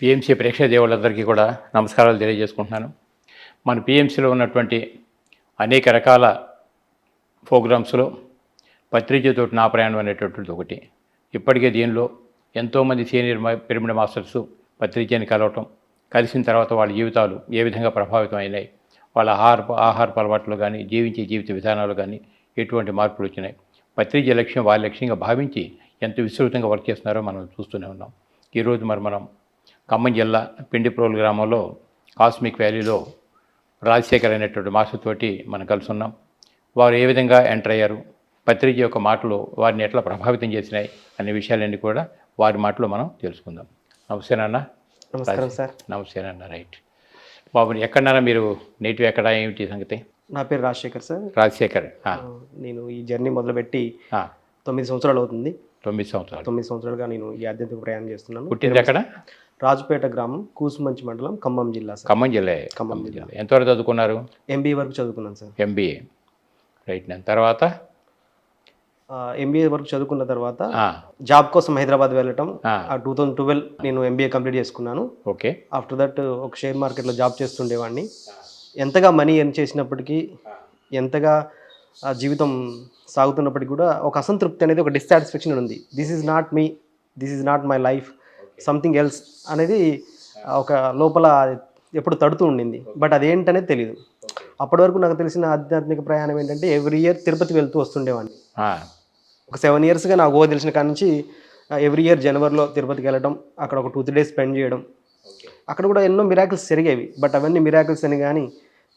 PMC ప్రేక్షక దేవుళ్ళందరికీ కూడా నమస్కారాలు తెలియజేసుకుంటున్నాను. మన పిఎంసీలో ఉన్నటువంటి అనేక రకాల ప్రోగ్రామ్స్లో పత్రికతోటి నా ప్రయాణం అనేటటువంటిది ఒకటి. ఇప్పటికే దీనిలో ఎంతోమంది సీనియర్ పిరమిడ్ మాస్టర్స్ పత్రికని కలవటం కలిసిన తర్వాత వాళ్ళ జీవితాలు ఏ విధంగా ప్రభావితం అయినాయి వాళ్ళ ఆహార ఆహారపు అలవాట్లు కానీ జీవించే జీవిత విధానాలు కానీ ఎటువంటి మార్పులు వచ్చినాయి. పత్రిక లక్ష్యం వాళ్ళ లక్ష్యంగా భావించి ఎంత విస్తృతంగా వర్క్ చేస్తున్నారో మనం చూస్తూనే ఉన్నాం. ఈరోజు మరి మనం ఖమ్మం జిల్లా పిండిప్రోలు గ్రామంలో కాస్మిక్ వ్యాలీలో రాజశేఖర్ అనేటువంటి మాస్టర్ తోటి మనం కలిసి ఉన్నాం వారు ఏ విధంగా ఎంటర్ అయ్యారు? పత్రిక యొక్క మాటలు వారిని ఎట్లా ప్రభావితం చేసినాయి అనే విషయాలన్నీ కూడా వారి మాటలో మనం తెలుసుకుందాం. నమస్తేనన్నా నమస్కారం సార్. నమస్తేనన్న రైట్. బాబు ఎక్కడన్నా మీరు? నేటివ్ ఎక్కడ? ఏమిటి సంగతి? నా పేరు రాజశేఖర్ సార్. రాజశేఖర్. నేను ఈ జర్నీ మొదలుపెట్టి తొమ్మిది సంవత్సరాలు అవుతుంది. తొమ్మిది సంవత్సరాలు. తొమ్మిది సంవత్సరాలుగా నేను ఈ ఆధ్యాత్మిక ప్రయాణం చేస్తున్నాను. పుట్టింది ఎక్కడ? రాజుపేట గ్రామం కూసుమంచి మండలం ఖమ్మం జిల్లా సార్. ఖమ్మం జిల్లా. ఖమ్మం జిల్లా. ఎంతవరకు చదువుకున్నారు? ఎంబీఏ వరకు చదువుకున్నాను సార్. ఎంబీఏ. రైట్. నేను తర్వాత? ఎంబీఏ వరకు చదువుకున్న తర్వాత జాబ్ కోసం హైదరాబాద్ వెళ్ళటం. టూ థౌజండ్ ట్వెల్వ్ నేను ఎంబీఏ కంప్లీట్ చేసుకున్నాను. ఓకే. ఆఫ్టర్ దట్ ఒక షేర్ మార్కెట్లో జాబ్ చేస్తుండేవాడిని. ఎంతగా మనీ ఎర్న్ చేసినప్పటికీ ఎంతగా ఆ జీవితం సాగుతున్నప్పటికీ కూడా ఒక అసంతృప్తి అనేది ఒక డిస్సాటిస్ఫాక్షన్ ఉంది. This is not me this is not my life something else అనేది ఒక లోపల ఎప్పుడు తడుతూ ఉండింది. బట్ అదేంటనేది తెలియదు అప్పటి వరకు నాకు తెలిసిన ఆధ్యాత్మిక ప్రయాణం ఏంటంటే ఎవ్రీ ఇయర్ తిరుపతి వెళ్తూ వస్తుండేవాడిని. ఒక సెవెన్ ఇయర్స్గా నాకు ఊహ తెలిసిన కాడ నుంచి ఎవ్రీ ఇయర్ జనవరిలో తిరుపతికి వెళ్ళడం అక్కడ ఒక టూ త్రీ డేస్ స్పెండ్ చేయడం. అక్కడ కూడా ఎన్నో మిరాకిల్స్ జరిగేవి బట్ అవన్నీ మిరాకిల్స్ అని కానీ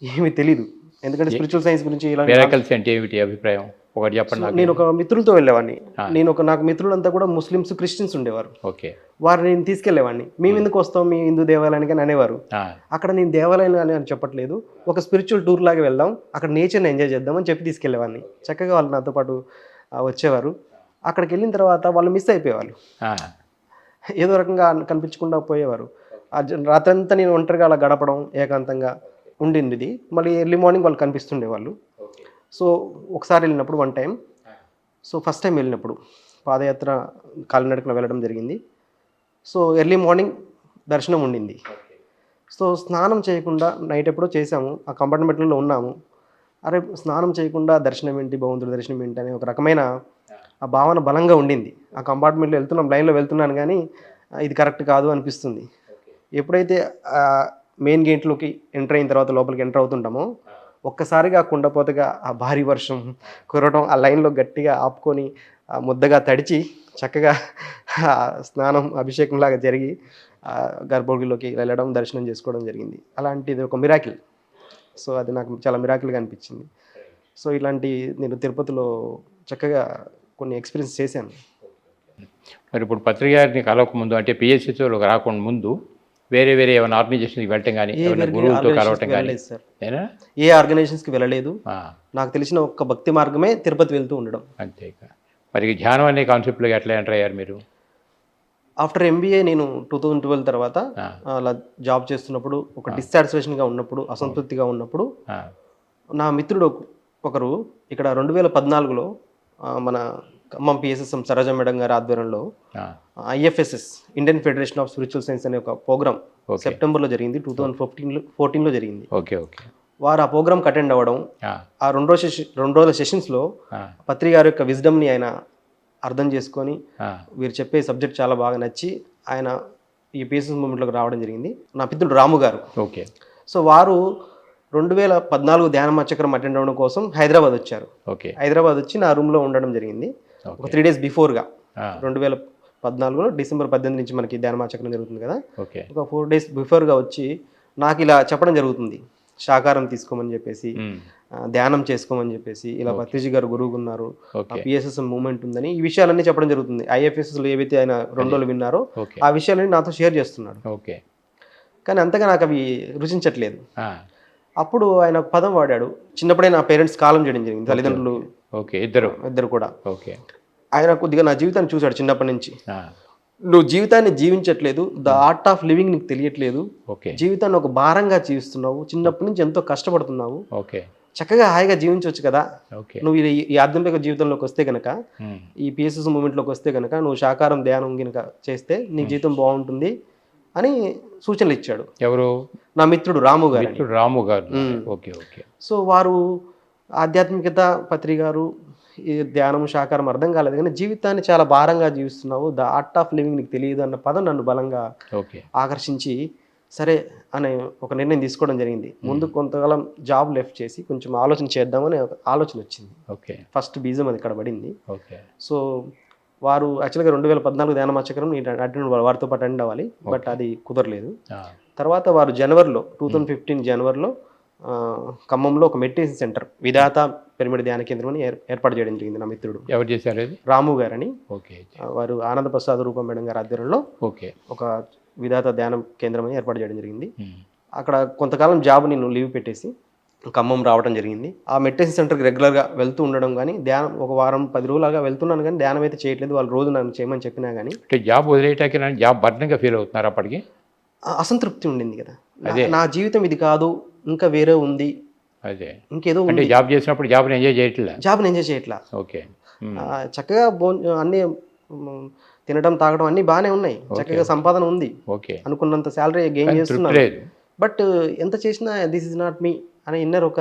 ఏమీ తెలియదు ఎందుకంటే స్పిరిచువల్ సైన్స్ గురించి ఇలా మిరాకల్స్ అంటే ఏమిటి అభిప్రాయం? ఒకటి చెప్పండి నేను ఒక మిత్రులతో వెళ్ళేవాడిని. నేను ఒక నాకు మిత్రులంతా కూడా ముస్లిమ్స్ క్రిస్టియన్స్ ఉండేవారు. ఓకే వారిని నేను తీసుకెళ్ళేవాడిని మేము ఎందుకు వస్తాం? మీ హిందూ దేవాలయానికి అని అనేవారు. అక్కడ నేను దేవాలయం అని అని చెప్పట్లేదు. ఒక స్పిరిచువల్ టూర్ లాగా వెళ్దాం. అక్కడ నేచర్ని ఎంజాయ్ చేద్దాం అని చెప్పి తీసుకెళ్ళేవాడిని చక్కగా వాళ్ళు నాతో పాటు వచ్చేవారు. అక్కడికి వెళ్ళిన తర్వాత వాళ్ళు మిస్ అయిపోయేవాళ్ళు. ఏదో రకంగా కనిపించకుండా పోయేవారు. ఆ జ- రాత్రంతా నేను ఒంటరిగా అలా గడపడం ఏకాంతంగా ఉండింది ఇది మళ్ళీ ఎర్లీ మార్నింగ్ వాళ్ళు కనిపిస్తుండేవాళ్ళు. సో ఒకసారి వెళ్ళినప్పుడు one time so first time వెళ్ళినప్పుడు పాదయాత్ర కాలినడకన వెళ్ళడం జరిగింది. సో ఎర్లీ మార్నింగ్ దర్శనం ఉండింది. సో స్నానం చేయకుండా నైట్ ఎప్పుడో చేసాము ఆ కంపార్ట్మెంట్లో ఉన్నాము. అరే స్నానం చేయకుండా దర్శనం ఏంటి భగవంతుడి దర్శనం ఏంటి అనే ఒక రకమైన ఆ భావన బలంగా ఉండింది. ఆ కంపార్ట్మెంట్లో వెళ్తున్నాం లైన్లో వెళ్తున్నాను కానీ ఇది కరెక్ట్ కాదు అనిపిస్తుంది. ఎప్పుడైతే మెయిన్ గేట్లోకి ఎంటర్ అయిన తర్వాత లోపలికి ఎంటర్ అవుతుంటామో ఒక్కసారిగా కుండపోతగా ఆ భారీ వర్షం కురవడం ఆ లైన్లో గట్టిగా ఆపుకొని ముద్దగా తడిచి చక్కగా స్నానం అభిషేకంలాగా జరిగి గర్భగుడిలోకి వెళ్ళడం దర్శనం చేసుకోవడం జరిగింది. అలాంటిది ఒక మిరాకిల్ సో అది నాకు చాలా మిరాకిల్గా అనిపించింది. సో ఇలాంటి నేను తిరుపతిలో చక్కగా కొన్ని ఎక్స్పీరియన్స్ చేశాను. మరి ఇప్పుడు పత్రికారిని కలవక ముందు అంటే పిఎస్సితో రాకుండా ముందు వేరే వేరే ఏమైనా ఆర్గనైజేషన్కి వెళ్ళటం కానీ గురువులతో కలవటం కానీ ఏ ఆర్గనైజేషన్స్కి వెళ్ళలేదు. నాకు తెలిసిన ఒక్క భక్తి మార్గమే తిరుపతి వెళ్తూ ఉండడం. అంతే. మరి ధ్యానం అనే కాన్సెప్ట్లోకి ఎట్లా ఎంటర్ అయ్యారు మీరు? ఆఫ్టర్ ఎంబీఏ నేను టూ థౌజండ్ ట్వెల్వ్ తర్వాత. అలా జాబ్ చేస్తున్నప్పుడు ఒక డిస్సాటిస్ఫాక్షన్గా ఉన్నప్పుడు అసంతృప్తిగా ఉన్నప్పుడు నా మిత్రుడు ఒక- ఒకరు ఇక్కడ రెండు వేల పద్నాలుగులో మన ఖమ్మం పిఎస్ఎస్ఎం సరోజ మేడం గారి ఆధ్వర్యంలో IFSS Indian federation of spiritual science అనే ఒక ప్రోగ్రామ్. సెప్టెంబర్లో జరిగింది టూ థౌజండ్ ఫిఫ్టీన్లో ఫోర్టీన్లో జరిగింది. Okay okay. వారు ఆ ప్రోగ్రామ్కి అటెండ్ అవ్వడం ఆ, రెండు రోజు రెండు రోజుల సెషన్స్లో ఆ, పత్రి గారి యొక్క విజ్డమ్ని ఆయన అర్థం చేసుకొని వీరు చెప్పే సబ్జెక్ట్ చాలా బాగా నచ్చి ఆయన ఈ పీసెస్ మూమెంట్లోకి రావడం జరిగింది. నా పిత్రుడు రాము గారు. ఓకే. సో వారు రెండు వేల పద్నాలుగు ధ్యాన మచ్చకరం అటెండ్ అవ్వడం కోసం హైదరాబాద్ వచ్చారు. ఓకే. హైదరాబాద్ వచ్చి నా రూమ్లో ఉండడం జరిగింది. ఒక త్రీ డేస్ బిఫోర్గా రెండు వేల పద్నాలుగులో డిసెంబర్ పద్దెనిమిది నుంచి మనకి ధ్యాన మచ్చకరం జరుగుతుంది కదా. ఓకే. ఒక ఫోర్ డేస్ బిఫోర్గా వచ్చి నాకు ఇలా చెప్పడం జరుగుతుంది. శాకారం తీసుకోమని చెప్పేసి. ధ్యానం చేసుకోమని చెప్పేసి ఇలా పత్రిజీ గారు గురువుగా ఉన్నారు పిఎస్ఎస్ మూమెంట్ ఉందని ఈ విషయాలన్నీ చెప్పడం జరుగుతుంది. ఐఎఫ్ఎస్లో ఏవైతే ఆయన రెండు రోజులు విన్నారో ఆ విషయాలన్నీ నాతో షేర్ చేస్తున్నాడు. ఓకే. కానీ అంతగా నాకు అవి రుచించట్లేదు. అప్పుడు ఆయన ఒక పదం వాడాడు. చిన్నప్పుడే నా పేరెంట్స్ కాలం చేయడం జరిగింది. తల్లిదండ్రులు ఓకే. ఇద్దరు. ఇద్దరు కూడా. ఓకే. ఆయన కొద్దిగా నా జీవితాన్ని చూశాడు చిన్నప్పటి నుంచి. నువ్వు జీవితాన్ని జీవించట్లేదు. ద ఆర్ట్ ఆఫ్ లివింగ్ నీకు తెలియట్లేదు. ఓకే. జీవితాన్ని ఒక భారంగా జీవిస్తున్నావు. చిన్నప్పటి నుంచి ఎంతో కష్టపడుతున్నావు. ఓకే. చక్కగా హాయిగా జీవించవచ్చు కదా. నువ్వు ఈ- ఈ ఆధ్యాత్మిక జీవితంలోకి వస్తే ఉమ్. ఈ పిఎస్ఎస్ మూమెంట్లోకి వస్తే గనక నువ్వు శాకారం ధ్యానం గనక చేస్తే నీ జీవితం బాగుంటుంది అని సూచనలు ఇచ్చాడు. ఎవరు? నా మిత్రుడు రాము గారు రాము గారు. Okay okay. సో వారు ఆధ్యాత్మికత పత్రి గారు ఈ ధ్యానం శాకారం అర్థం కాలేదు కానీ జీవితాన్ని చాలా భారంగా జీవిస్తున్నావు. ద ఆర్ట్ ఆఫ్ లివింగ్ నీకు తెలియదు అన్న పదం నన్ను బలంగా ఆకర్షించి సరే అనే ఒక నిర్ణయం తీసుకోవడం జరిగింది. ముందు కొంతకాలం జాబ్ లెఫ్ట్ చేసి కొంచెం ఆలోచన చేద్దామని ఒక ఆలోచన వచ్చింది. ఓకే. ఫస్ట్ బీజం అది ఇక్కడ పడింది. ఓకే. సో వారు యాక్చువల్గా రెండు వేల పద్నాలుగు ధ్యానమాచకరం నేను అటెండ్ వారితో పాటు అటెండ్ అవ్వాలి బట్ అది కుదరలేదు. తర్వాత వారు జనవరిలో టూ థౌజండ్ ఫిఫ్టీన్ జనవరిలో ఖమ్మంలో ఒక మెడిటేషన్ సెంటర్ విధాత పిరమిడ్ ధ్యాన కేంద్రం అని ఏర్- ఏర్పాటు చేయడం జరిగింది నా మిత్రుడు. ఎవరు చేశారు రాము గారని. ఓకే. వారు ఆనంద ప్రసాద్ రూపం మేడం గారి ఆధ్వర్యంలో ఓకే. ఒక విధాత ధ్యాన కేంద్రం అని ఏర్పాటు చేయడం జరిగింది. అక్కడ కొంతకాలం జాబ్ నేను లీవ్ పెట్టేసి ఖమ్మం రావడం జరిగింది. ఆ మెడిటేషన్ సెంటర్కి రెగ్యులర్గా వెళ్తూ ఉండడం కానీ ధ్యానం ఒక వారం పది రోజులుగా వెళ్తున్నాను కానీ ధ్యానం అయితే చేయట్లేదు. వాళ్ళు రోజు నన్ను చేయమని చెప్పినా కానీ అంటే జాబ్ వదిలేయటానికి జాబ్ బర్డన్గా ఫీల్ అవుతున్నారు అప్పటికి? అసంతృప్తి ఉండింది కదా. నా- నా జీవితం ఇది కాదు ఇంకా వేరే ఉంది. అదే. ఇంకేదో అంటే ఉంది. జాబ్ చేసినప్పుడు జాబ్ని ఎంజాయ్ చేయట్లే? జాబ్ని ఎంజాయ్ చేయట్లా. ఓకే. చక్కగా అన్నీ తినడం తాగడం అన్నీ బాగానే ఉన్నాయి. చక్కగా సంపాదన ఉంది. ఓకే. అనుకున్నంత శాలరీ గెయిన్ చేస్తున్నాను. లేదు. బట్ ఎంత చేసినా దిస్ ఇస్ నాట్ మీ అనే ఇన్నర్ ఒక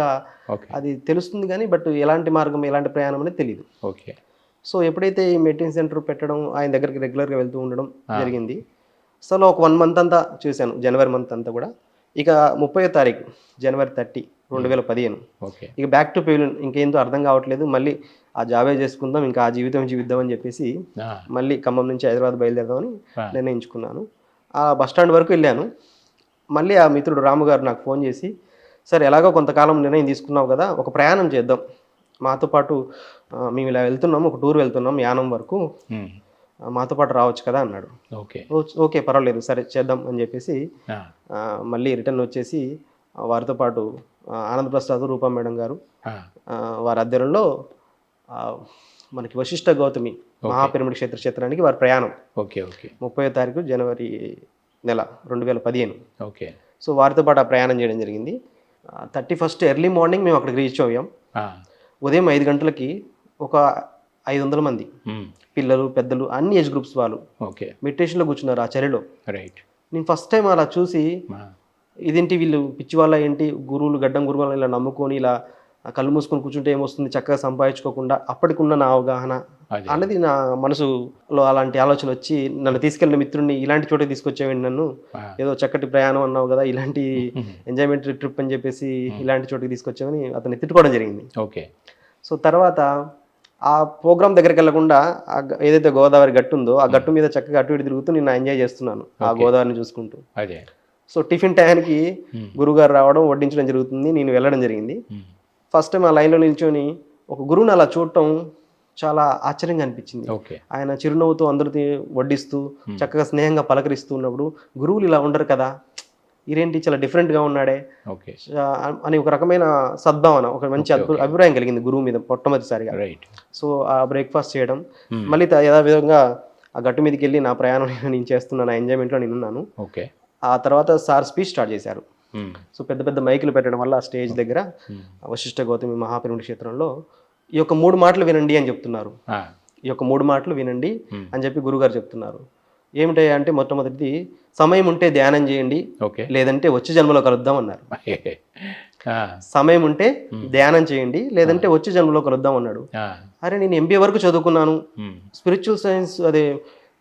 అది తెలుస్తుంది కానీ బట్ ఎలాంటి మార్గం ఎలాంటి ప్రయాణం అనేది తెలియదు ఓకే. సో ఎప్పుడైతే ఈ మెడిటేషన్ సెంటర్ పెట్టడం ఆయన దగ్గరికి రెగ్యులర్గా వెళ్తూ ఉండడం జరిగింది. అసలు ఒక వన్ మంత్ అంతా చూశాను. జనవరి మంత్ అంతా కూడా. ఇక ముప్పై తారీఖు జనవరి థర్టీ రెండు వేల పదిహేను. ఇక బ్యాక్ టు పెవిలియన్ ఇంకేందో అర్థం కావట్లేదు. మళ్ళీ ఆ జాబే చేసుకుందాం ఇంకా ఆ జీవితం జీవిద్దాం అని చెప్పేసి మళ్ళీ ఖమ్మం నుంచి హైదరాబాద్ బయలుదేరదామని. నిర్ణయించుకున్నాను. ఆ బస్ స్టాండ్ వరకు వెళ్ళాను. మళ్ళీ ఆ మిత్రుడు రాము గారు నాకు ఫోన్ చేసి సరే ఎలాగో కొంతకాలం నిర్ణయం తీసుకున్నావు కదా ఒక ప్రయాణం చేద్దాం. మాతో పాటు మేము ఇలా వెళ్తున్నాం ఒక టూర్ వెళ్తున్నాం యానం వరకు మాతో పాటు రావచ్చు కదా అన్నాడు. ఓకే. "ఓ- ఓకే పర్వాలేదు సరే చేద్దాం అని చెప్పేసి మళ్ళీ రిటర్న్ వచ్చేసి వారితో పాటు ఆనంద్ ప్రసాద్ రూపా మేడం గారు వారి ఆ, మనకి వశిష్ఠ గౌతమి మహాపిరమిడ్ క్షేత్ర క్షేత్రానికి వారి ప్రయాణం. Okay okay. ముప్పై తారీఖు జనవరి నెల రెండు వేల పదిహేను. ఓకే. సో వారితో పాటు ఆ ప్రయాణం చేయడం జరిగింది. థర్టీ ఫస్ట్ ఎర్లీ మార్నింగ్ మేము అక్కడికి రీచ్ అయ్యాం. ఉదయం ఐదు గంటలకి ఒక ఐదు వందల మంది. పిల్లలు పెద్దలు అన్ని ఏజ్ గ్రూప్స్ వాళ్ళు ఓకే. మెడిటేషన్లో కూర్చున్నారు ఆ చలిలో రైట్. నేను ఫస్ట్ టైం అలా చూసి ఇదేంటి వీళ్ళు పిచ్చి వాళ్ళ ఏంటి? గురువులు గడ్డం గురువులు ఇలా నమ్ముకొని ఇలా కళ్ళు మూసుకొని కూర్చుంటే ఏమొస్తుంది? చక్కగా సంపాదించుకోకుండా అప్పటికున్న నా అవగాహన. అన్నది నా మనసులో అలాంటి ఆలోచన వచ్చి నన్ను తీసుకెళ్ళిన మిత్రుడిని ఇలాంటి చోటకి తీసుకొచ్చేవండి నన్ను. ఆ, ఏదో చక్కటి ప్రయాణం అన్నావు కదా ఇలాంటి ఎంజాయ్మెంట్ ట్రిప్ అని చెప్పేసి ఇలాంటి చోటుకి తీసుకొచ్చామని అతన్ని తిట్టుకోవడం జరిగింది. ఓకే. సో తర్వాత ఆ ప్రోగ్రామ్ దగ్గరికి వెళ్ళకుండా ఆ గ- ఏదైతే గోదావరి గట్టు ఉందో ఆ గట్టు మీద చక్కగా అటు ఇటు తిరుగుతూ నేను ఎంజాయ్ చేస్తున్నాను ఆ గోదావరిని చూసుకుంటూ. సో టిఫిన్ టయానికి గురుగారు రావడం వడ్డించడం జరుగుతుంది నేను వెళ్ళడం జరిగింది. ఫస్ట్ టైం ఆ లైన్లో నిల్చొని ఒక గురువుని అలా చూడటం చాలా ఆశ్చర్యంగా అనిపించింది. ఆయన చిరునవ్వుతో అందరితో వడ్డిస్తూ చక్కగా స్నేహంగా పలకరిస్తూ ఉన్నప్పుడు గురువులు ఇలా ఉండరు కదా ఇదేంటి చాలా డిఫరెంట్గా ఉన్నాడే అని ఒక రకమైన సద్భావన ఒక మంచి అభిప్రాయం కలిగింది గురువు మీద మొట్టమొదటిసారిగా. రైట్ సో ఆ బ్రేక్ఫాస్ట్ చేయడం మళ్ళీ యథావిధంగా ఆ గట్టు మీదకి వెళ్ళి నా ప్రయాణం నేను చేస్తున్నాను ఆ ఎంజాయ్మెంట్లో నేను ఉన్నాను ఓకే. ఆ తర్వాత సార్ స్పీచ్ స్టార్ట్ చేశారు. సో పెద్ద పెద్ద మైకులు పెట్టడం వల్ల ఆ స్టేజ్ దగ్గర వశిష్ఠ గౌతమి మహాపిరమిడ్ క్షేత్రంలో ఈ యొక్క మూడు మాటలు వినండి అని చెప్తున్నారు. ఈ యొక్క మూడు మాటలు వినండి అని చెప్పి గురుగారు చెప్తున్నారు. ఏమిటాయి అంటే మొట్టమొదటిది సమయం ఉంటే ధ్యానం చేయండి లేదంటే వచ్చే జన్మలో కలుద్దాం అన్నారు. సమయం ఉంటే ధ్యానం చేయండి లేదంటే వచ్చే జన్మలో కలుద్దాం అన్నాడు. అరే నేను ఎంబీఏ వరకు చదువుకున్నాను. స్పిరిచువల్ సైన్స్ అదే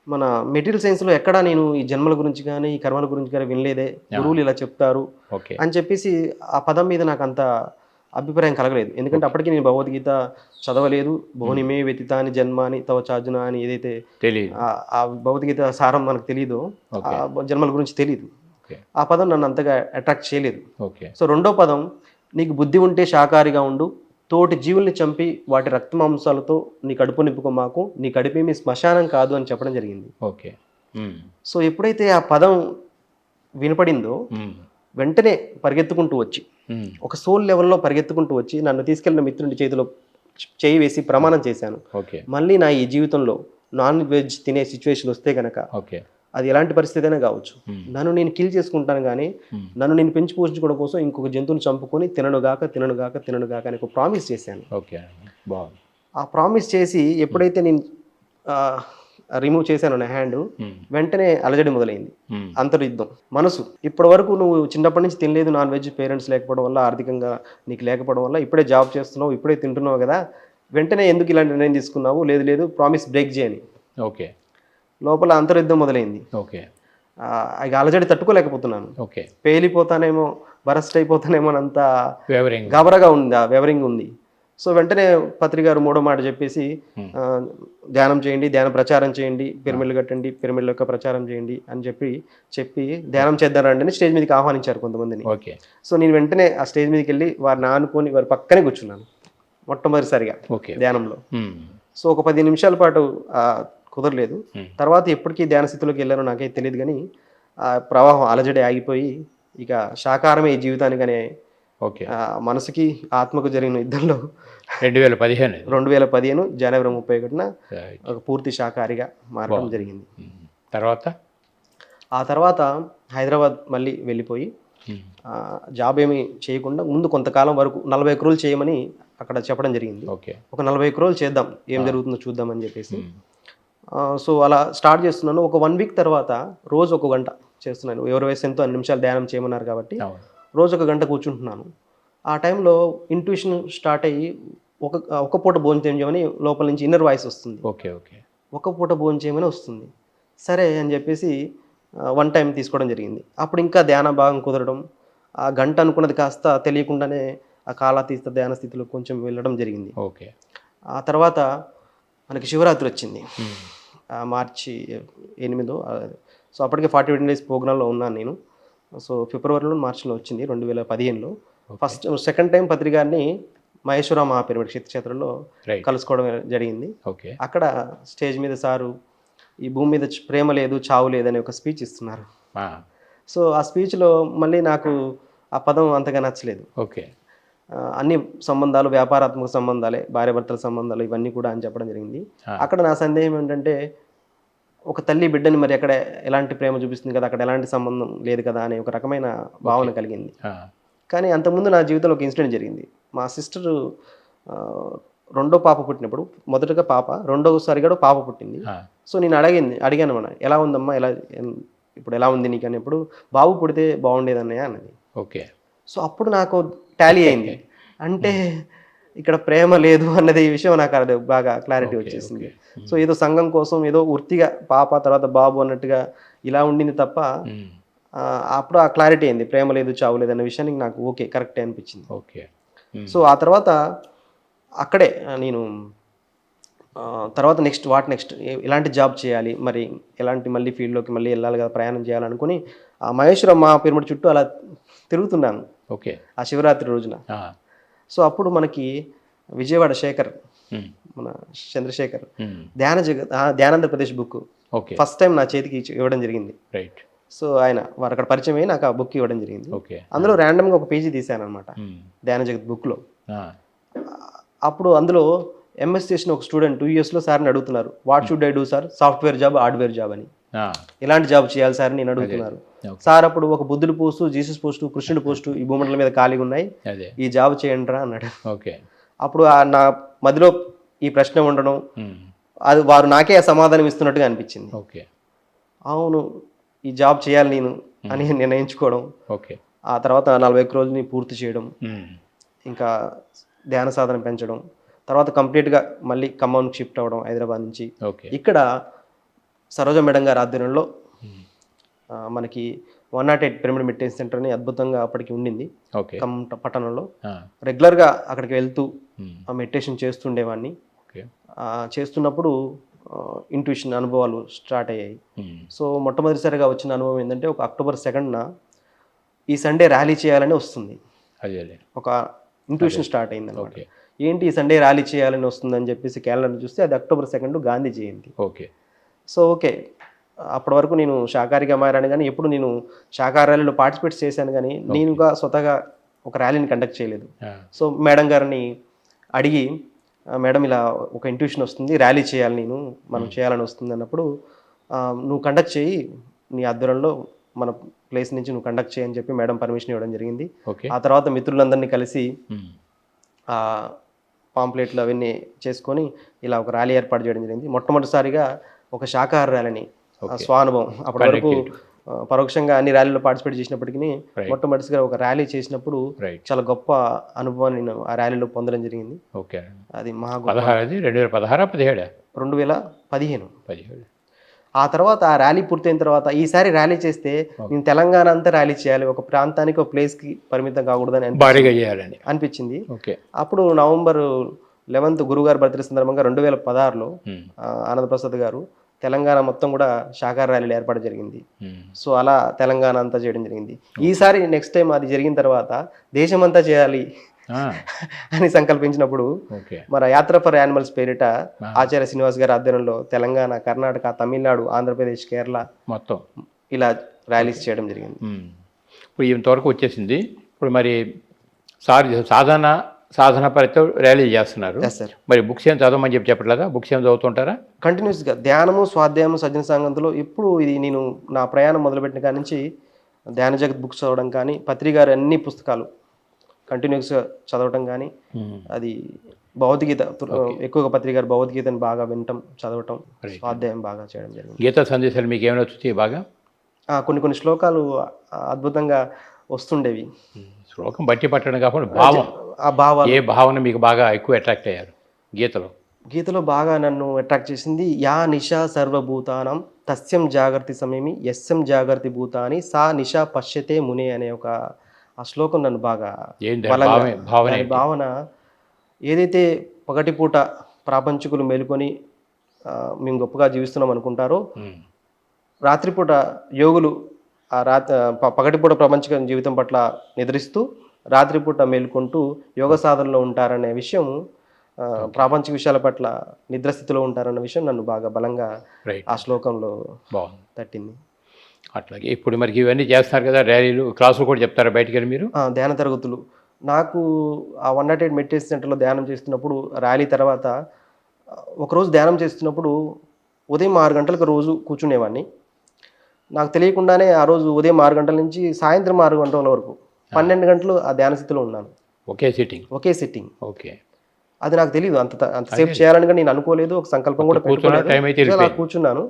మన మెటీరియల్ సైన్స్లో ఎక్కడా నేను ఈ జన్మల గురించి కానీ ఈ కర్మల గురించి కానీ వినలేదే. గురువులు ఇలా చెప్తారు అని చెప్పేసి ఆ పదం మీద నాకు అంత అభిప్రాయం కలగలేదు. ఎందుకంటే అప్పటికి నేను భగవద్గీత చదవలేదు. భువనిమే వ్యతితాని జన్మ అని తవ చార్జున అని ఏదైతే తెలియదు ఆ- భగవద్గీత సారం మనకు తెలియదో ఆ జన్మల గురించి తెలియదు ఆ పదం నన్ను అంతగా అట్రాక్ట్ చేయలేదు. సో రెండో పదం నీకు బుద్ధి ఉంటే శాకాహారిగా ఉండు తోటి జీవుల్ని చంపి వాటి రక్త మాంసాలతో నీ కడుపు నింపుకోమాకు నీ కడుపేమి శ్మశానం కాదు అని చెప్పడం జరిగింది ఓకే. సో ఎప్పుడైతే ఆ పదం వినపడిందో. వెంటనే పరిగెత్తుకుంటూ వచ్చి. ఒక సోల్ లెవెల్లో పరిగెత్తుకుంటూ వచ్చి నన్ను తీసుకెళ్ళిన మిత్రుడి చేతిలో చేయి వేసి ప్రమాణం చేశాను ఓకే మళ్ళీ నా ఈ జీవితంలో నాన్ వెజ్ తినే సిచ్యువేషన్ వస్తే కనుక ఓకే అది ఎలాంటి పరిస్థితి అయినా కావచ్చు. నన్ను నేను కిల్ చేసుకుంటాను కానీ. నన్ను నేను పెంచి పోషించుకోవడం కోసం ఇంకొక జంతువుని చంపుకొని తిననుగాక తిననుగాక తిననుగాక అని ఒక ప్రామిస్ చేశాను. ఓకే. బాగుంది. ఆ ప్రామిస్ చేసి ఎప్పుడైతే నేను రిమూవ్ చేశాను నా హ్యాండ్. వెంటనే అలజడి మొదలైంది. అంతర్యుద్ధం. మనసు. ఇప్పటి వరకు నువ్వు చిన్నప్పటి నుంచి తినలేదు నాన్ వెజ్ పేరెంట్స్ లేకపోవడం వల్ల ఆర్థికంగా నీకు లేకపోవడం వల్ల ఇప్పుడే జాబ్ చేస్తున్నావు ఇప్పుడే తింటున్నావు కదా వెంటనే ఎందుకు ఇలాంటి నిర్ణయం తీసుకున్నావు? లేదు లేదు ప్రామిస్ బ్రేక్ చేయని. ఓకే. లోపల అంతర్యుద్ధం మొదలైంది. ఓకే. ఇక అలజడి తట్టుకోలేకపోతున్నాను. ఓకే. పేలిపోతానేమో బరస్ట్ అయిపోతానేమో ఫేవరింగ్ గాబరాగా ఉంది ఆ వెవరింగ్ ఉంది. సో వెంటనే పత్రిక గారు మూడో మాట చెప్పేసి. ఆ, ధ్యానం చేయండి ధ్యాన ప్రచారం చేయండి పిరమిడ్లు కట్టండి పిరమిడ్ల యొక్క ప్రచారం చేయండి అని చెప్పి చెప్పి ధ్యానం చేద్దారండి అని స్టేజ్ మీదకి ఆహ్వానించారు కొంతమందిని. ఓకే. సో నేను వెంటనే ఆ స్టేజ్ మీదకి వెళ్ళి వారిని ఆనుకొని వారి పక్కనే కూర్చున్నాను మొట్టమొదటిసారిగా ఓకే. ధ్యానంలో. సో ఒక పది నిమిషాల పాటు కుదరలేదు. తర్వాత ఎప్పటికీ ధ్యాన స్థితిలోకి వెళ్ళానో నాకైతే తెలియదు కానీ ఆ ప్రవాహం అలజడి ఆగిపోయి ఇక శాకారమే ఈ జీవితానికి అనే ఓకే మనసుకి ఆత్మకు జరిగిన యుద్ధంలో రెండు వేల పదిహేను. రెండు వేల పదిహేను జనవరి ముప్పై ఒకటిన. ఒక పూర్తి శాకాహారిగా మారడం జరిగింది. తర్వాత? ఆ తర్వాత హైదరాబాద్ మళ్ళీ వెళ్ళిపోయి జాబ్ ఏమీ చేయకుండా ముందు కొంతకాలం వరకు నలభై క్రోలు చేయమని అక్కడ చెప్పడం జరిగింది. ఓకే. ఒక నలభై క్రోలు చేద్దాం ఏం జరుగుతుందో చూద్దామని చెప్పేసి. సో అలా స్టార్ట్ చేస్తున్నాను. ఒక వన్ వీక్ తర్వాత రోజు ఒక గంట చేస్తున్నాను. ఎవరి వయసు ఎంతో అన్ని నిమిషాలు ధ్యానం చేయమన్నారు కాబట్టి రోజు ఒక గంట కూర్చుంటున్నాను. ఆ టైంలో ఇంట్యూషన్ స్టార్ట్ అయ్యి ఒక ఒక పూట భోజనం చేయమని లోపల నుంచి ఇన్నర్ వాయిస్ వస్తుంది. Okay okay. ఒక పూట భోజనం చేయమని వస్తుంది. సరే అని చెప్పేసి వన్ టైం తీసుకోవడం జరిగింది. అప్పుడు ఇంకా ధ్యాన భాగం కుదరడం ఆ గంట అనుకున్నది కాస్త తెలియకుండానే ఆ కాలాతీత ధ్యాన స్థితిలో కొంచెం వెళ్ళడం జరిగింది. ఓకే. ఆ తర్వాత మనకి శివరాత్రి వచ్చింది. మార్చి ఎనిమిదో సో అప్పటికే ఫార్టీ ఎయిట్ డేస్ ప్రోగ్రాంలో ఉన్నాను నేను. సో ఫిబ్రవరిలో మార్చిలో వచ్చింది రెండు వేల పదిహేనులో ఫస్ట్ సెకండ్ టైం పత్రికాన్ని మహేశ్వర మహాపిరమిడ్ క్షేత్రంలో కలుసుకోవడం జరిగింది. ఓకే. అక్కడ స్టేజ్ మీద సారు ఈ భూమి మీద ప్రేమ లేదు చావు లేదు అనే ఒక స్పీచ్ ఇస్తున్నారు. సో ఆ స్పీచ్లో మళ్ళీ నాకు ఆ పదం అంతగా నచ్చలేదు. ఓకే. అన్ని సంబంధాలు వ్యాపారాత్మక సంబంధాలే భార్యాభర్తల సంబంధాలు ఇవన్నీ కూడా అని చెప్పడం జరిగింది. అక్కడ నా సందేహం ఏంటంటే ఒక తల్లి బిడ్డని మరి అక్కడ ఎలాంటి ప్రేమ చూపిస్తుంది కదా అక్కడ ఎలాంటి సంబంధం లేదు కదా అనే ఒక రకమైన భావన కలిగింది. కానీ అంతకుముందు నా జీవితంలో ఒక ఇన్సిడెంట్ జరిగింది. మా సిస్టర్ రెండో పాప పుట్టినప్పుడు మొదటగా పాప రెండోసారి కూడా పాప పుట్టింది. సో నేను అడిగింది అడిగాను మన ఎలా ఉందమ్మా? ఎలా ఇప్పుడు ఎలా ఉంది నీకు? అన్నప్పుడు బాబు పుడితే బాగుండేది అన్నయ్య అన్నది. ఓకే. సో అప్పుడు నాకు టాలీ అయింది. అంటే ఇక్కడ ప్రేమ లేదు అన్నది ఈ విషయం నాకు అది బాగా క్లారిటీ వచ్చేసింది. సో ఏదో సంఘం కోసం ఏదో వృత్తిగా పాప తర్వాత బాబు అన్నట్టుగా ఇలా ఉండింది తప్ప అప్పుడు ఆ క్లారిటీ అయింది. ప్రేమ లేదు చావు లేదు అన్న విషయానికి నాకు ఓకే కరెక్టే అనిపించింది. ఓకే. సో ఆ తర్వాత అక్కడే నేను తర్వాత నెక్స్ట్ వాట్ నెక్స్ట్ ఎలాంటి జాబ్ చేయాలి మరి ఎలాంటి మళ్ళీ ఫీల్డ్లోకి మళ్ళీ వెళ్ళాలి కదా ప్రయాణం చేయాలనుకుని ఆ మహేశ్వరం మా పిరమిడ్ చుట్టూ అలా తిరుగుతున్నాను. ఓకే. ఆ శివరాత్రి రోజున. సో అప్పుడు మనకి విజయవాడ శేఖర్ మన చంద్రశేఖర్ ధ్యాన జగత్ ధ్యానాంధ్రప్రదేశ్ బుక్ ఓకే. ఫస్ట్ టైం నా చేతికి ఇవ్వడం జరిగింది. రైట్. సో ఆయన వారు అక్కడ పరిచయం అయ్యి నాకు ఆ బుక్ ఇవ్వడం జరిగింది. ఓకే. అందులో ర్యాండమ్గా ఒక పేజీ తీశాను అనమాట ధ్యాన జగత్ బుక్లో అప్పుడు అందులో ఎంఎస్ చేసిన ఒక స్టూడెంట్ టూ ఇయర్స్లో సార్ని అడుగుతున్నారు. What should I do sir software job hardware job అని. ఎలాంటి జాబ్ చేయాలి సార్ నేను అడుగుతున్నారు. సార్ అప్పుడు ఒక బుద్ధుడి పోస్టు జీసస్ పోస్టు కృష్ణుడి పోస్టు ఈ భూమండలం మీద ఖాళీగా ఉన్నాయి. ఈ జాబ్ చేయండి రా అన్నాడు. ఓకే. అప్పుడు నా మదిలో ఈ ప్రశ్న ఉండడం అది వారు నాకే సమాధానం ఇస్తున్నట్టుగా అనిపించింది. ఓకే. అవును ఈ జాబ్ చేయాలి నేను అని నిర్ణయించుకోవడం ఓకే. ఆ తర్వాత నలభై ఒక్క రోజుని పూర్తి చేయడం ఇంకా ధ్యాన సాధన పెంచడం తర్వాత కంప్లీట్గా మళ్ళీ ఖమ్మంకి షిఫ్ట్ అవ్వడం హైదరాబాద్ నుంచి. ఇక్కడ సరోజ మేడం గారి ఆధ్వర్యంలో మనకి one nought eight pyramid meditation centre అని అద్భుతంగా అప్పటికి ఉండింది. పట్టణంలో. రెగ్యులర్గా అక్కడికి వెళ్తూ ఆ మెడిటేషన్ చేస్తుండేవాడిని. చేస్తున్నప్పుడు ఇంట్యూషన్ అనుభవాలు స్టార్ట్ అయ్యాయి. సో మొట్టమొదటిసారిగా వచ్చిన అనుభవం ఏంటంటే ఒక అక్టోబర్ సెకండ్న ఈ సండే ర్యాలీ చేయాలని వస్తుంది. ఒక ఇంట్యూషన్ స్టార్ట్ అయింది అనమాట ఓకే. ఏంటి ఈ సండే ర్యాలీ చేయాలని వస్తుందని చెప్పేసి క్యాలెండర్ చూస్తే అది October second Gandhi Jayanti. Okay. So okay. అప్పటి వరకు నేను శాకాహారిగా మారాను కానీ ఎప్పుడు నేను శాకాహార ర్యాలీలో పార్టిసిపేట్ చేశాను కానీ నేనుగా స్వతహాగా ఒక ర్యాలీని కండక్ట్ చేయలేదు. సో మేడం గారిని అడిగి "ఆ, మేడం ఇలా ఒక ఇంట్యూషన్ వస్తుంది ర్యాలీ చేయాలి నేను మనం చేయాలని వస్తుంది అన్నప్పుడు "ఆ, నువ్వు కండక్ట్ చేయి నీ ఆధ్వర్యంలో మన ప్లేస్ నుంచి నువ్వు కండక్ట్ చేయని చెప్పి మేడం పర్మిషన్ ఇవ్వడం జరిగింది. ఆ తర్వాత మిత్రులందరినీ కలిసి పాంప్లెట్లు అవన్నీ చేసుకొని ఇలా ఒక ర్యాలీ ఏర్పాటు చేయడం జరిగింది. మొట్టమొదటిసారిగా ఒక శాకాహార ర్యాలీని స్వానుభవం అప్పటి వరకు పరోక్షంగా అన్ని ర్యాలీలో పార్టిసిపేట్ చేసినప్పటికీ మొట్టమొదటిసారిగా ఒక ర్యాలీ చేసినప్పుడు చాలా గొప్ప అనుభవాన్ని నేను ఆ ర్యాలీలో పొందడం జరిగింది. ఓకే. అది మహా రెండు వేల పదహారా? పదిహేడా? రెండు వేల పదిహేను. పదిహేడు. ఆ తర్వాత ఆ ర్యాలీ పూర్తయిన తర్వాత ఈసారి ర్యాలీ చేస్తే నేను తెలంగాణ అంతా ర్యాలీ చేయాలి ఒక ప్రాంతానికి ఒక ప్లేస్కి పరిమితం కాకూడదని అనిపి- భారీగా చేయాలని. అనిపించింది. ఓకే. అప్పుడు నవంబర్ లెవెన్త్ గురుగారు బర్త్డే సందర్భంగా రెండు వేల పదహారులో. ఆనందప్రసాద్ గారు తెలంగాణ మొత్తం కూడా శాఖాహార ర్యాలీలు ఏర్పాటు జరిగింది. సో అలా తెలంగాణ అంతా చేయడం జరిగింది. ఈసారి నెక్స్ట్ టైం అది జరిగిన తర్వాత దేశమంతా చేయాలి అని సంకల్పించినప్పుడు మన యాత్ర ఫర్ యానిమల్స్ పేరిట ఆచార్య శ్రీనివాస్ గారి ఆధ్వర్యంలో తెలంగాణ కర్ణాటక తమిళనాడు ఆంధ్రప్రదేశ్ కేరళ మొత్తం. ఇలా ర్యాలీస్ చేయడం జరిగింది. ఇప్పుడు ఇంతవరకు వచ్చేసింది. ఇప్పుడు మరి సార్ సాధన సాధన పరితో ర్యాలీ చేస్తున్నారు. మరి బుక్స్ ఏం చదవమని చెప్పి చెప్పట్లేదా? బుక్స్ ఏం చదువుతుంటారా? కంటిన్యూస్గా ధ్యానము స్వాధ్యాయము సజ్జన సంగంతులో ఎప్పుడు ఇది నేను నా ప్రయాణం మొదలుపెట్టిన కాడి నుంచి ధ్యాన జగత్ బుక్స్ చదవడం కానీ పత్రి గారి అన్ని పుస్తకాలు కంటిన్యూస్గా చదవడం కానీ. అది భగవద్గీత ఎక్కువగా పత్రిక భగవద్గీతని బాగా వినటం చదవటం. స్వాధ్యాయం బాగా చేయడం జరిగింది. గీతా సందేశాలు మీకు ఏమైనా వచ్చి బాగా? కొన్ని కొన్ని శ్లోకాలు అద్భుతంగా వస్తుండేవి. శ్లోకం బట్టి పట్టడం కాకుండా భావం. ఆ భావాలు. ఏ భావన మీకు బాగా ఎక్కువ అట్రాక్ట్ అయ్యారు గీతలో? గీతలో బాగా నన్ను అట్రాక్ట్ చేసింది యా నిషా సర్వభూతానం తస్యం జాగర్తి సమయమి ఎస్యం జాగర్తి భూతాని సా నిషా పశ్యతే మునే అనే ఒక ఆ శ్లోకం నన్ను బాగా భావన ఏదైతే పగటిపూట ప్రాపంచికులు మేలుకొని మేము గొప్పగా జీవిస్తున్నాం అనుకుంటారో. రాత్రిపూట యోగులు ఆ రాత్రి పగటిపూట ప్రపంచ జీవితం పట్ల నిద్రిస్తూ రాత్రిపూట మేల్కొంటూ యోగ సాధనలో ఉంటారనే విషయం ప్రాపంచిక విషయాల పట్ల నిద్రస్థితిలో ఉంటారన్న విషయం నన్ను బాగా బలంగా ఆ శ్లోకంలో బాగుంది. తట్టింది. అట్లాగే ఇప్పుడు మరి ఇవన్నీ చేస్తున్నారు కదా ర్యాలీలు క్లాసులు కూడా చెప్తారా బయటికి మీరు? ఆ, ధ్యాన తరగతులు. నాకు ఆ వన్ నాట్ ఎయిట్ మెడిటేషన్ సెంటర్లో ధ్యానం చేస్తున్నప్పుడు ర్యాలీ తర్వాత ఒకరోజు ధ్యానం చేస్తున్నప్పుడు ఉదయం ఆరు గంటలకు రోజు కూర్చునేవాడిని నాకు తెలియకుండానే ఆ రోజు ఉదయం ఆరు గంటల నుంచి సాయంత్రం ఆరు గంటల వరకు పన్నెండు గంటలు ఆ ధ్యాన స్థితిలో ఉన్నాను. ఒకే సిట్టింగ్ ఒకే సిట్టింగ్ ఓకే. అది నాకు తెలియదు అంత అంతసేపు చేయాలని నేను అనుకోలేదు. ఒక సంకల్పం కూడా పెట్టుకోలేదు. కూర్చున్నాను.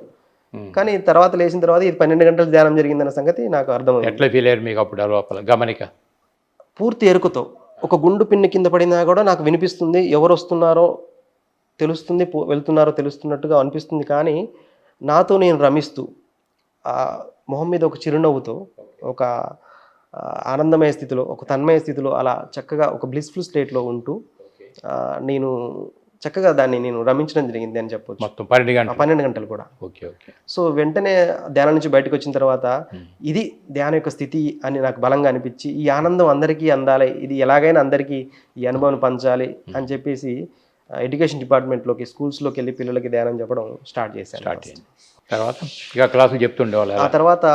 కానీ తర్వాత లేచిన తర్వాత ఇది పన్నెండు గంటలు ధ్యానం జరిగిందన్న సంగతి నాకు అర్థమైంది. ఎట్లా ఫీల్ అయ్యారు మీకు అప్పుడు లోపల? గమనిక. పూర్తి ఎరుకతో. ఒక గుండు పిన్ని కింద పడినా కూడా నాకు వినిపిస్తుంది. ఎవరు వస్తున్నారో తెలుస్తుంది. వెళ్తున్నారో తెలుస్తున్నట్టుగా అనిపిస్తుంది. కానీ నాతో నేను రమిస్తూ ఆ మొహం మీద ఒక చిరునవ్వుతో ఒక ఆనందమయ స్థితిలో ఒక తన్మయ స్థితిలో అలా చక్కగా ఒక బ్లిస్ఫుల్ స్టేట్లో ఉంటూ నేను చక్కగా దాన్ని నేను రమించడం జరిగింది అని చెప్పొచ్చు. మొత్తం పన్నెండు గంటలు. పన్నెండు గంటలు కూడా. Okay okay. సో వెంటనే ధ్యానం నుంచి బయటకు వచ్చిన తర్వాత ఇది ధ్యానం యొక్క స్థితి అని నాకు బలంగా అనిపించి ఈ ఆనందం అందరికీ అందాలి ఇది ఎలాగైనా అందరికీ ఈ అనుభవం పంచాలి అని చెప్పేసి ఎడ్యుకేషన్ డిపార్ట్మెంట్లోకి స్కూల్స్లోకి వెళ్ళి పిల్లలకి ధ్యానం చెప్పడం స్టార్ట్ చేశాను. స్టార్ట్ తర్వాత? ఇక క్లాసులు చెప్తుండేవాళ్ళు ఆ తర్వాత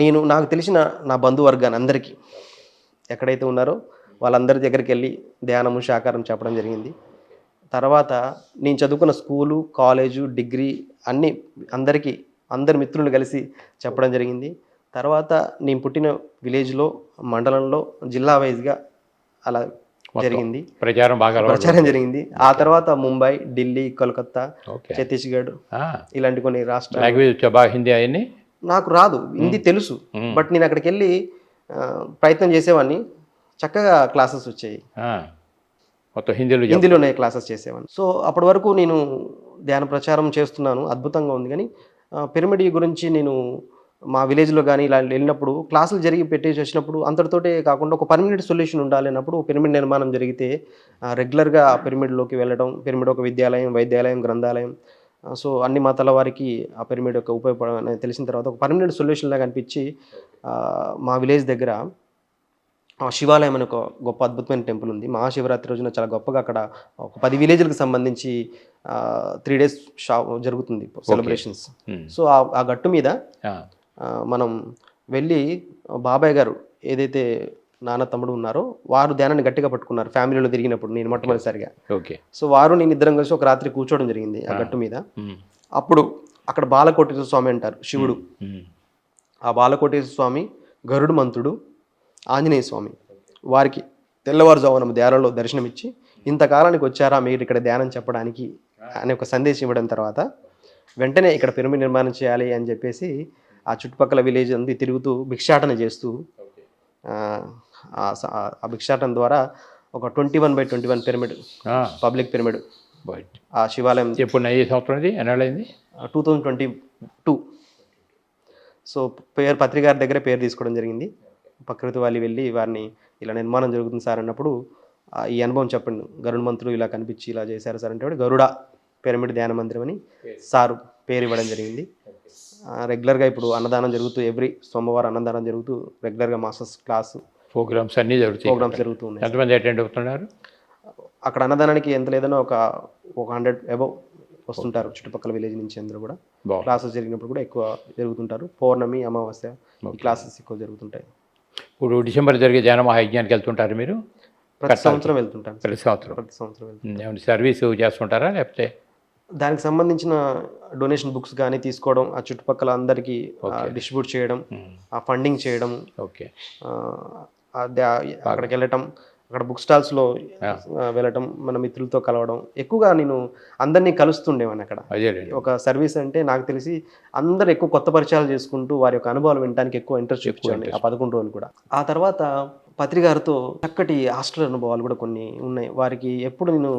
నేను నాకు తెలిసిన నా బంధువర్గాన్ని అందరికీ ఎక్కడైతే ఉన్నారో వాళ్ళందరి దగ్గరికి వెళ్ళి ధ్యానము శాకారం చెప్పడం జరిగింది. తర్వాత నేను చదువుకున్న స్కూలు కాలేజు డిగ్రీ అన్ని అందరికీ అందరి మిత్రులు కలిసి చెప్పడం జరిగింది. తర్వాత నేను పుట్టిన విలేజ్లో మండలంలో జిల్లా వైజ్గా అలా జరిగింది. ప్రచారం బాగా ప్రచారం జరిగింది. ఆ తర్వాత ముంబై ఢిల్లీ కోల్కత్తా ఛత్తీస్గఢ్ ఇలాంటి కొన్ని రాష్ట్రాలు హిందీ అవన్నీ? నాకు రాదు. హిందీ తెలుసు. బట్ నేను అక్కడికి వెళ్ళి ప్రయత్నం చేసేవాడిని. చక్కగా క్లాసెస్ వచ్చాయి. మొత్తం హిందీలో హిందీలోనే క్లాసెస్ చేసేవాడిని. సో అప్పటి వరకు నేను ధ్యాన ప్రచారం చేస్తున్నాను. అద్భుతంగా ఉంది. కానీ పిరమిడ్ గురించి నేను మా విలేజ్లో కానీ ఇలా వెళ్ళినప్పుడు క్లాసులు జరిగి పెట్టేసి వచ్చినప్పుడు అంతటితోటే కాకుండా ఒక పర్మనెంట్ సొల్యూషన్ ఉండాలి అన్నప్పుడు పిరమిడ్ నిర్మాణం జరిగితే రెగ్యులర్గా పిరమిడ్లోకి వెళ్ళడం పిరమిడ్ ఒక విద్యాలయం వైద్యాలయం గ్రంథాలయం సో అన్ని మతాల వారికి ఆ పిరమిడ్ యొక్క ఉపయోగపడ తెలిసిన తర్వాత ఒక పర్మనెంట్ సొల్యూషన్ లాగా అనిపించి మా విలేజ్ దగ్గర ఆ శివాలయం అనే ఒక గొప్ప అద్భుతమైన టెంపుల్ ఉంది. మహాశివరాత్రి రోజున చాలా గొప్పగా అక్కడ ఒక పది విలేజ్లకు సంబంధించి త్రీ డేస్ షా జరుగుతుంది సెలబ్రేషన్స్ ఉమ్. సో ఆ- గట్టు మీద మనం వెళ్ళి బాబాయ్ గారు ఏదైతే నాన్న తమ్ముడు ఉన్నారో. వారు ధ్యానాన్ని గట్టిగా పట్టుకున్నారు. ఫ్యామిలీలో తిరిగినప్పుడు నేను మొట్టమొదటిసారిగా. ఓకే. సో వారు నేను ఇద్దరం కలిసి ఒక రాత్రి కూర్చోవడం జరిగింది ఆ గట్టు మీద. అప్పుడు అక్కడ బాలకోటేశ్వర స్వామి అంటారు శివుడు. ఆ బాలకోటేశ్వర స్వామి గరుడు మంతుడు ఆంజనేయ స్వామి వారికి తెల్లవారుజామున ధ్యానంలో దర్శనమిచ్చి ఇంతకాలానికి వచ్చారా మీరు ఇక్కడ ధ్యానం చెప్పడానికి? అనే ఒక సందేశం ఇవ్వడం తర్వాత వెంటనే ఇక్కడ పిరమిడ్ నిర్మాణం చేయాలి అని చెప్పేసి ఆ చుట్టుపక్కల విలేజ్ అంది తిరుగుతూ భిక్షాటన చేస్తూ ఆ, భిక్షాటన ద్వారా ఒక twenty one by twenty one pyramid public pyramid. ఆ శివాలయం ఎప్పుడు ఏ సంవత్సరం ఇది ఎన్నాళ్ళైంది two thousand twenty two. So పేరు పత్రికారి దగ్గర పేరు తీసుకోవడం జరిగింది. ప్రకృతి వాళ్ళు వెళ్ళి వారిని ఇలా నిర్మాణం జరుగుతుంది సార్ అన్నప్పుడు ఈ అనుభవం చెప్పండి. గరుడ మంత్రులు ఇలా కనిపించి ఇలా చేశారు సార్ అంటే గరుడ పిరమిడ్ ధ్యాన మందిరం అని సారు పేరు ఇవ్వడం జరిగింది. రెగ్యులర్గా ఇప్పుడు అన్నదానం జరుగుతూ ఎవ్రీ సోమవారం అన్నదానం జరుగుతూ రెగ్యులర్గా మాస్టర్స్ క్లాసు ప్రోగ్రామ్స్ అన్నీ జరుగుతాయి ప్రోగ్రామ్స్ జరుగుతూ ఉన్నాయి. ఎంతమంది అటెండ్ అవుతున్నారు? అక్కడ అన్నదానానికి ఎంత లేదన్నా ఒక ఒక హండ్రెడ్ అబవ్ వస్తుంటారు. చుట్టుపక్కల విలేజ్ నుంచి అందరూ కూడా. క్లాసెస్ జరిగినప్పుడు కూడా ఎక్కువ జరుగుతుంటారు. పౌర్ణమి అమావాస్య క్లాసెస్ ఎక్కువ జరుగుతుంటాయి. ఇప్పుడు డిసెంబర్ జరిగే ధ్యాన మహాయజ్ఞానికి వెళ్తుంటారు మీరు? ప్రతి సంవత్సరం వెళ్తుంటాను ప్రతి సంవత్సరం. ప్రతి సంవత్సరం సర్వీస్ చేస్తుంటారా లేకపోతే దానికి సంబంధించిన డొనేషన్ బుక్స్ కానీ తీసుకోవడం ఆ చుట్టుపక్కల అందరికీ డిస్ట్రిబ్యూట్ చేయడం ఆ ఫండింగ్ చేయడం ఓకే. అక్కడికి వెళ్ళటం అక్కడ బుక్ స్టాల్స్లో వెళ్ళటం మన మిత్రులతో కలవడం ఎక్కువగా నేను అందరినీ కలుస్తుండేవాడిని అక్కడ. ఒక సర్వీస్ అంటే నాకు తెలిసి అందరు ఎక్కువ కొత్త పరిచయాలు చేసుకుంటూ వారి యొక్క అనుభవాలు వినడానికి ఎక్కువ ఇంట్రెస్ట్ చూపించండి ఆ పదకొండు రోజులు కూడా. ఆ తర్వాత పత్రికారితో చక్కటి హాస్టల్ అనుభవాలు కూడా కొన్ని ఉన్నాయి. వారికి ఎప్పుడు నేను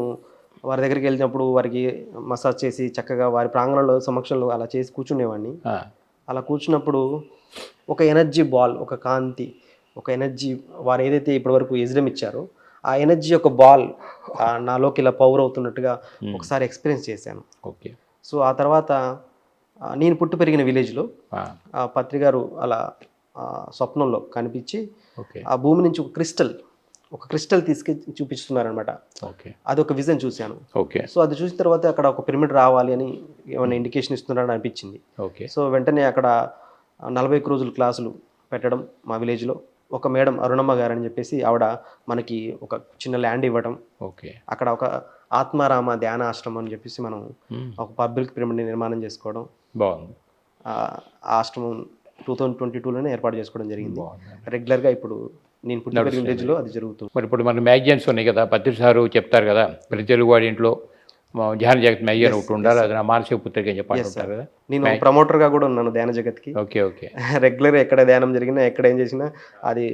వారి దగ్గరికి వెళ్ళినప్పుడు వారికి మసాజ్ చేసి చక్కగా వారి ప్రాంగణంలో సమక్షంలో అలా చేసి కూర్చునేవాడిని. అలా కూర్చున్నప్పుడు ఒక ఎనర్జీ బాల్ ఒక కాంతి ఒక ఎనర్జీ వారు ఏదైతే ఇప్పటివరకు ఎజ్డం ఇచ్చారో ఆ ఎనర్జీ యొక్క బాల్ నాలోకి ఇలా పవర్ అవుతున్నట్టుగా ఒకసారి ఎక్స్పీరియన్స్ చేశాను. ఓకే. సో ఆ తర్వాత నేను పుట్టి పెరిగిన విలేజ్లో ఆ, పత్రికారు అలా స్వప్నంలో కనిపించి ఆ భూమి నుంచి ఒక క్రిస్టల్ ఒక క్రిస్టల్ తీసుకెళ్ళి చూపిస్తున్నారనమాట ఓకే. అది ఒక విజన్ చూశాను. ఓకే. సో అది చూసిన తర్వాత అక్కడ ఒక పిరమిడ్ రావాలి అని ఏమైనా ఇండికేషన్ ఇస్తున్నారని అనిపించింది. ఓకే. సో వెంటనే అక్కడ నలభై రోజులు క్లాసులు పెట్టడం మా విలేజ్లో. ఒక మేడం అరుణమ్మ గారు అని చెప్పేసి ఆవిడ మనకి ఒక చిన్న ల్యాండ్ ఇవ్వడం ఓకే. అక్కడ ఒక ఆత్మారామ ధ్యాన ఆశ్రమం అని చెప్పేసి మనం ఒక పబ్లిక్ పిరమిడ్ నిర్మాణం చేసుకోవడం. బాగుంది. ఆ ఆశ్రమం టూ థౌజండ్ ట్వంటీ టూలోనే ఏర్పాటు చేసుకోవడం జరిగింది. రెగ్యులర్గా ఇప్పుడు నేను పుట్టి పెరిగిన విలేజ్లో అది జరుగుతుంది. మరి ఇప్పుడు మన మ్యాగజైన్స్ ఉన్నాయి కదా పత్రిక సారు చెప్తారు కదా ప్రతి తెలుగు వాడి ఇంట్లో ధ్యాన జగత్ మ్యాగజైన్ ఒకటి ఉండాలి అది నా మానసిక పుత్రిక అని చెప్పి అంటుంటారు కదా. నేను ప్రమోటర్గా కూడా ఉన్నాను ధ్యాన జగత్కి. Okay okay. రెగ్యులర్ ఎక్కడ ధ్యానం జరిగినా ఎక్కడ ఏం చేసినా అది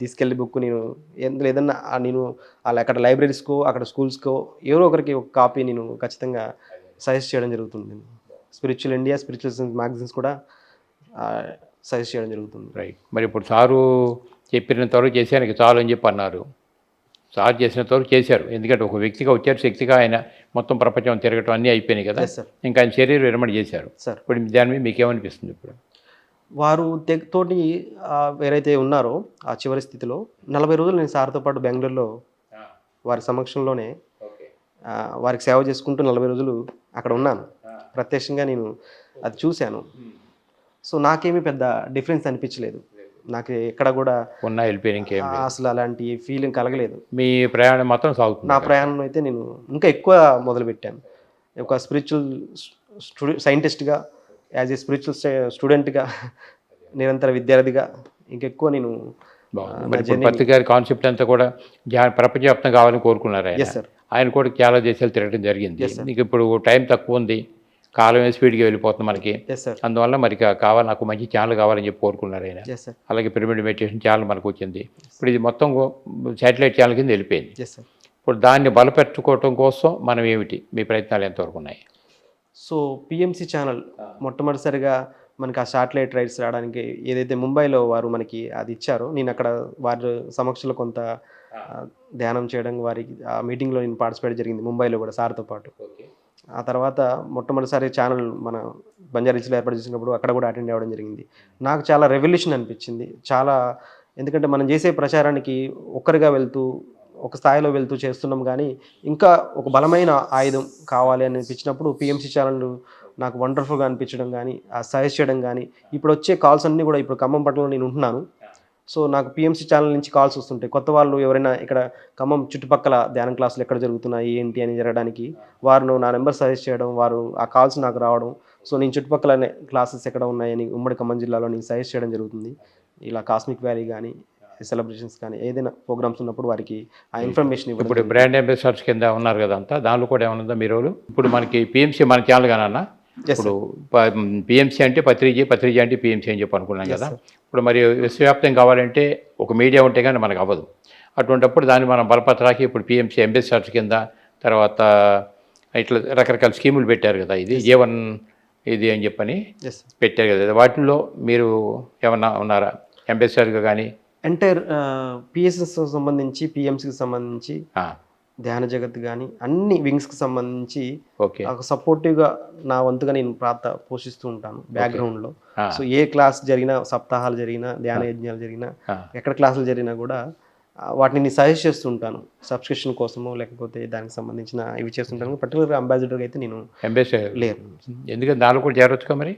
తీసుకెళ్ళి బుక్ నేను ఎందులో ఏదన్నా నేను అలా అక్కడ లైబ్రరీస్కో అక్కడ స్కూల్స్కో ఎవరో ఒకరికి ఒక కాపీ నేను ఖచ్చితంగా సజెస్ట్ చేయడం జరుగుతుంది. Spiritual India spiritual science magazines కూడా సజెస్ట్ చేయడం జరుగుతుంది. రైట్ మరి ఇప్పుడు సారు చెప్పినంత వరకు చేశాను ఇక చాలు అని చెప్పి అన్నారు. సార్ చేసినంత వరకు చేశారు. ఎందుకంటే ఒక వ్యక్తిగా వచ్చారు శక్తిగా ఆయన మొత్తం ప్రపంచం తిరగటం అన్నీ అయిపోయినాయి కదా. ఇంకా ఆయన శరీరం విరమణ చేశారు. సార్ ఇప్పుడు దాని మీద మీకు ఏమనిపిస్తుంది ఇప్పుడు? వారు తోటి ఎవరైతే ఉన్నారో ఆ చివరి స్థితిలో నలభై రోజులు నేను సార్తో పాటు బెంగళూరులో వారి సమక్షంలోనే వారికి సేవ చేసుకుంటూ నలభై రోజులు అక్కడ ఉన్నాను. ప్రత్యక్షంగా నేను అది చూశాను. సో నాకేమీ పెద్ద డిఫరెన్స్ అనిపించలేదు. నాకు ఎక్కడ కూడా ఉన్నా వెళ్ళిపోయిన అసలు అలాంటి ఫీలింగ్ కలగలేదు. మీ ప్రయాణం మాత్రం సాగుతుంది? నా ప్రయాణం అయితే నేను ఇంకా ఎక్కువ మొదలుపెట్టాను. ఒక స్పిరిచువల్ స్టూడె సైంటిస్ట్గా యాజ్ ఏ స్పిరిచువల్ స్టూడెంట్గా నిరంతర విద్యార్థిగా ఇంకెక్కువ నేను ఇప్పుడు పత్రిక కాన్సెప్ట్ అంతా కూడా ప్రపంచవ్యాప్తం కావాలని కోరుకున్నారు ఆయన? ఎస్ సార్ ఆయన కూడా చాలా దేశాలు తిరగడం జరిగింది. ఇప్పుడు టైం తక్కువ ఉంది. కాలం స్పీడ్గా వెళ్ళిపోతుంది మనకి. అందువల్ల మరి కావాలి నాకు మంచి ఛానల్ కావాలని చెప్పి కోరుకున్నారు ఆయన. అలాగే పిరమిడ్ మెడిటేషన్ ఛానల్ మనకు వచ్చింది. ఇప్పుడు ఇది మొత్తం శాటిలైట్ ఛానల్ కింద వెళ్ళిపోయింది. ఇప్పుడు దాన్ని బలపెట్టుకోవటం కోసం మనం ఏమిటి? మీ ప్రయత్నాలు ఎంతవరకు ఉన్నాయి? సో పిఎంసి ఛానల్ మొట్టమొదటిసారిగా మనకి ఆ శాటిలైట్ రైట్స్ రావడానికి ఏదైతే ముంబైలో వారు మనకి అది ఇచ్చారో నేను అక్కడ వారి సమక్షంలో కొంత ధ్యానం చేయడం వారికి ఆ మీటింగ్లో నేను పార్టిసిపేట్ జరిగింది ముంబైలో కూడా సార్తో పాటు. ఆ తర్వాత మొట్టమొదటిసారి ఛానల్ మన బంజారీస్లో ఏర్పాటు చేసినప్పుడు అక్కడ కూడా అటెండ్ అవ్వడం జరిగింది. నాకు చాలా రెవల్యూషన్ అనిపించింది. చాలా ఎందుకంటే మనం చేసే ప్రచారానికి ఒక్కరిగా వెళ్తూ ఒక స్థాయిలో వెళ్తూ చేస్తున్నాం కానీ ఇంకా ఒక బలమైన ఆయుధం కావాలి అని అనిపించినప్పుడు పిఎంసీ ఛానల్ నాకు వండర్ఫుల్గా అనిపించడం కానీ ఆ సజెస్ట్ చేయడం కానీ ఇప్పుడు వచ్చే కాల్స్ అన్నీ కూడా ఇప్పుడు ఖమ్మం పట్టణంలో నేను ఉంటున్నాను. సో నాకు పిఎంసి ఛానల్ నుంచి కాల్స్ వస్తుంటాయి కొత్త వాళ్ళు ఎవరైనా ఇక్కడ ఖమ్మం చుట్టుపక్కల ధ్యానం క్లాసులు ఎక్కడ జరుగుతున్నాయి ఏంటి అని జరగడానికి వారు నా నెంబర్ సజెస్ట్ చేయడం వారు ఆ కాల్స్ నాకు రావడం. సో నేను చుట్టుపక్కల క్లాసెస్ ఎక్కడ ఉన్నాయని ఉమ్మడి ఖమ్మం జిల్లాలో నేను సజెస్ట్ చేయడం జరుగుతుంది. ఇలా కాస్మిక్ వ్యాలీ కానీ సెలబ్రేషన్స్ కానీ ఏదైనా ప్రోగ్రామ్స్ ఉన్నప్పుడు వారికి ఆ ఇన్ఫర్మేషన్ ఇప్పుడు బ్రాండ్ అంబాసిడర్స్ కింద ఉన్నారు కదా అంతా దానిలో కూడా ఏమన్నా మీ రోలు ఇప్పుడు మనకి పిఎంసీ మన ఛానల్ కానన్నా ఇప్పుడు పిఎంసీ అంటే పత్రిజీ పత్రిజీ అంటే పిఎంసీ అని చెప్పి అనుకున్నాం కదా. ఇప్పుడు మరి విశ్వవ్యాప్తం కావాలంటే ఒక మీడియా ఉంటే కానీ మనకు అవ్వదు. అటువంటిప్పుడు దాన్ని మనం బలపత్రాకి ఇప్పుడు పిఎంసీ అంబాసిడర్స్ కింద తర్వాత ఇట్లా రకరకాల స్కీములు పెట్టారు కదా ఇది జీవన్ ఇది అని చెప్పని పెట్టారు కదా. వాటిల్లో మీరు ఏమన్నా ఉన్నారా? అంబాసిడర్గా కానీ? ఎంటైర్ పిఎస్ఎస్ సంబంధించి పిఎంసికి సంబంధించి ధ్యాన జగత్ కానీ అన్ని వింగ్స్కి సంబంధించి ఒక సపోర్టివ్గా నా వంతుగా నేను ప్రార్థ పోషిస్తూ ఉంటాను బ్యాక్గ్రౌండ్లో. సో ఏ క్లాస్ జరిగినా సప్తాహాలు జరిగినా ధ్యాన యజ్ఞాలు జరిగినా. ఎక్కడ క్లాసులు జరిగినా కూడా వాటిని నేను సజెస్ట్ చేస్తుంటాను. సబ్స్క్రిప్షన్ కోసమో లేకపోతే దానికి సంబంధించిన ఇవి చేస్తుంటాను. పర్టికులర్గా అంబాసిడర్గా అయితే నేను అంబాసిడర్ లేరు ఎందుకంటే దానిలో కూడా చేరొచ్చుగా మరి?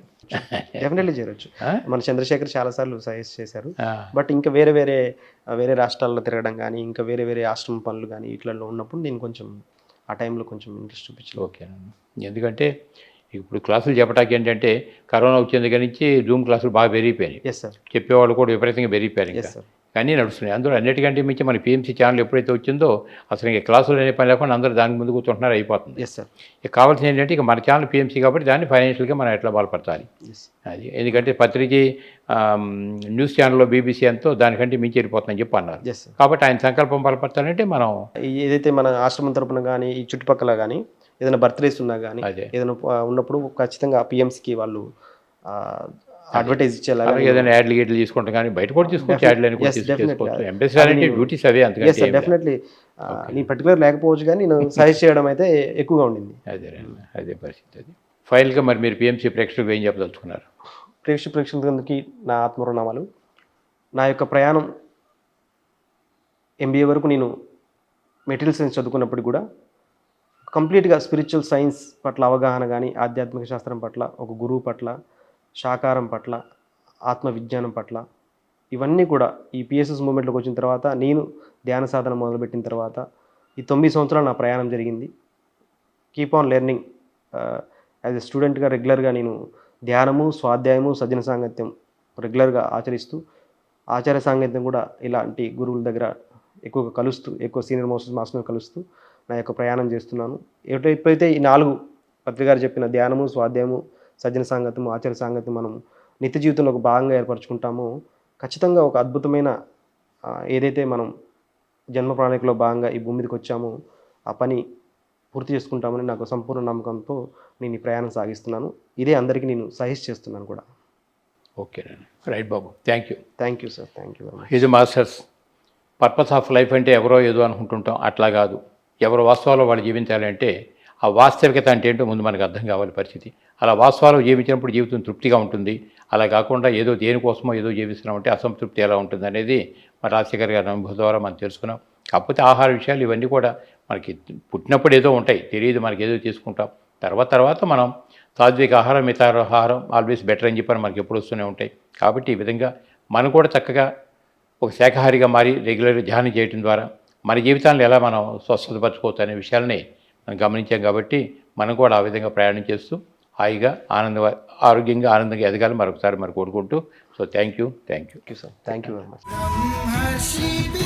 డెఫినెట్లీ చేరొచ్చు? మన చంద్రశేఖర్ చాలాసార్లు సజెస్ట్ చేశారు. బట్ ఇంకా వేరే వేరే వేరే రాష్ట్రాల్లో తిరగడం కానీ ఇంకా వేరే వేరే ఆశ్రమ పనులు కానీ ఇట్లలో ఉన్నప్పుడు నేను కొంచెం ఆ టైంలో కొంచెం ఇంట్రెస్ట్ చూపించలేదు ఓకే ఎందుకంటే ఇప్పుడు క్లాసులు చెప్పడానికి ఏంటంటే కరోనా వచ్చిన దగ్గర నుంచి జూమ్ క్లాసులు బాగా పెరిగిపోయాయి చెప్పేవాళ్ళు కూడా విపరీతంగా పెరిగిపోయారు కానీ నడుస్తున్నాయి. అందులో అన్నిటికంటే మించి మన పిఎంసీ ఛానల్ ఎప్పుడైతే వచ్చిందో అసలు ఇంకా క్లాసులు అనే పని లేకుండా అందరూ దానికి ముందు కూర్చుంటున్నారు అయిపోతుంది. ఎస్ సార్ ఇక కావాల్సింది ఏంటంటే ఇక మన ఛానల్ పిఎంసీ కాబట్టి దాన్ని ఫైనాన్షియల్గా మనం ఎట్లా ఎస్ అది. ఎందుకంటే పత్రిక న్యూస్ ఛానల్లో బీబీసీ ఎంతో దానికంటే మించి వెళ్ళిపోతుందని చెప్పి అన్నారు. కాబట్టి ఆయన సంకల్పం బలపరచాలంటే మనం ఏదైతే మన ఆశ్రమం తరపున కానీ ఈ చుట్టుపక్కల కానీ ఏదైనా బర్త్డేస్ ఉన్నా కానీ ఏదైనా ఉన్నప్పుడు ఖచ్చితంగా పిఎంస్కి వాళ్ళు అడ్వర్టైజ్ ఇచ్చేలాగా ఏదైనా యాడ్లు తీసుకుంటాం కానీ బయట కూడా తీసుకోవచ్చు యాడ్లు అని కూడా డ్యూటీస్ అవే. డెఫినెట్లీ నీ పర్టికులర్ లేకపోవచ్చు కానీ నేను సజెస్ట్ చేయడం అయితే ఎక్కువగా ఉండింది. అదే అదే పరిస్థితి అది. ఫైనల్గా మరి మీరు పిఎంసీ ప్రేక్షకులకు ఏం చెప్పదలుచుకున్నారు? ప్రేక్ష ప్రేక్షకులందరికీ నా ఆత్మరుణామాలు. నా యొక్క ప్రయాణం ఎంబీఏ వరకు నేను మెటీరియల్ సైన్స్ చదువుకున్నప్పుడు కూడా కంప్లీట్గా స్పిరిచువల్ సైన్స్ పట్ల అవగాహన కానీ ఆధ్యాత్మిక శాస్త్రం పట్ల ఒక గురువు పట్ల శాకారం పట్ల ఆత్మ విజ్ఞానం పట్ల ఇవన్నీ కూడా ఈ పిఎస్ఎస్ మూమెంట్లోకి వచ్చిన తర్వాత నేను ధ్యాన సాధన మొదలుపెట్టిన తర్వాత ఈ తొమ్మిది సంవత్సరాలు నా ప్రయాణం జరిగింది. Keep on learning as a స్టూడెంట్గా రెగ్యులర్గా నేను ధ్యానము స్వాధ్యాయము సజ్జన సాంగత్యం రెగ్యులర్గా ఆచరిస్తూ ఆచార్య సాంగత్యం కూడా ఇలాంటి గురువుల దగ్గర ఎక్కువగా కలుస్తూ ఎక్కువ సీనియర్ మోస్ట్ మాస్టర్ కలుస్తూ నా యొక్క ప్రయాణం చేస్తున్నాను. ఎప్పుడైతే ఈ నాలుగు పత్రికారు చెప్పిన ధ్యానము స్వాధ్యాయము సజ్జన సాంగత్యము ఆచార్య సాంగత్యం మనం నిత్య జీవితంలో ఒక భాగంగా ఏర్పరచుకుంటామో ఖచ్చితంగా ఒక అద్భుతమైన ఏదైతే మనం జన్మ ప్రణాళికలో భాగంగా ఈ భూమి మీదకి వచ్చామో ఆ పని పూర్తి చేసుకుంటామని నాకు సంపూర్ణ నమ్మకంతో నేను ఈ ప్రయాణం సాగిస్తున్నాను. ఇదే అందరికీ నేను సజెస్ట్ చేస్తున్నాను కూడా. ఓకేనండి right Babu. Thank you. Thank you sir thank you very much ఇది మాస్టర్స్ పర్పస్ ఆఫ్ లైఫ్ అంటే ఎవరో ఏదో అనుకుంటుంటాం. అట్లా కాదు. ఎవరు వాస్తవాలు వాళ్ళు జీవించాలంటే ఆ వాస్తవికత అంటే ఏంటో ముందు మనకు అర్థం కావాలి పరిస్థితి. అలా వాస్తవాలు జీవించినప్పుడు జీవితం తృప్తిగా ఉంటుంది. అలా కాకుండా ఏదో దేనికోసమో ఏదో జీవిస్తున్నామంటే అసంతృప్తి ఎలా ఉంటుంది అనేది మన రాజశేఖర్ గారి అనుభవం ద్వారా మనం తెలుసుకున్నాం. కాకపోతే ఆహార విషయాలు ఇవన్నీ కూడా మనకి పుట్టినప్పుడు ఏదో ఉంటాయి. తెలియదు మనకి ఏదో తీసుకుంటాం. తర్వాత తర్వాత మనం సాత్విక ఆహారం మిగతా ఆహారం ఆల్వేస్ బెటర్ అని చెప్పని మనకి ఎప్పుడు వస్తూనే ఉంటాయి. కాబట్టి ఈ విధంగా మనం కూడా చక్కగా ఒక శాఖాహారిగా మారి రెగ్యులర్గా ధ్యానం చేయడం ద్వారా మన జీవితాలను ఎలా మనం స్వస్థతపరచుకోవచ్చు అనే విషయాలని గమనించాం కాబట్టి మనం కూడా ఆ విధంగా ప్రయాణం చేస్తూ హాయిగా ఆనంద ఆరోగ్యంగా ఆనందంగా ఎదగాలి మరొకసారి మరి కోరుకుంటూ. So thank you thank you sir thank you very much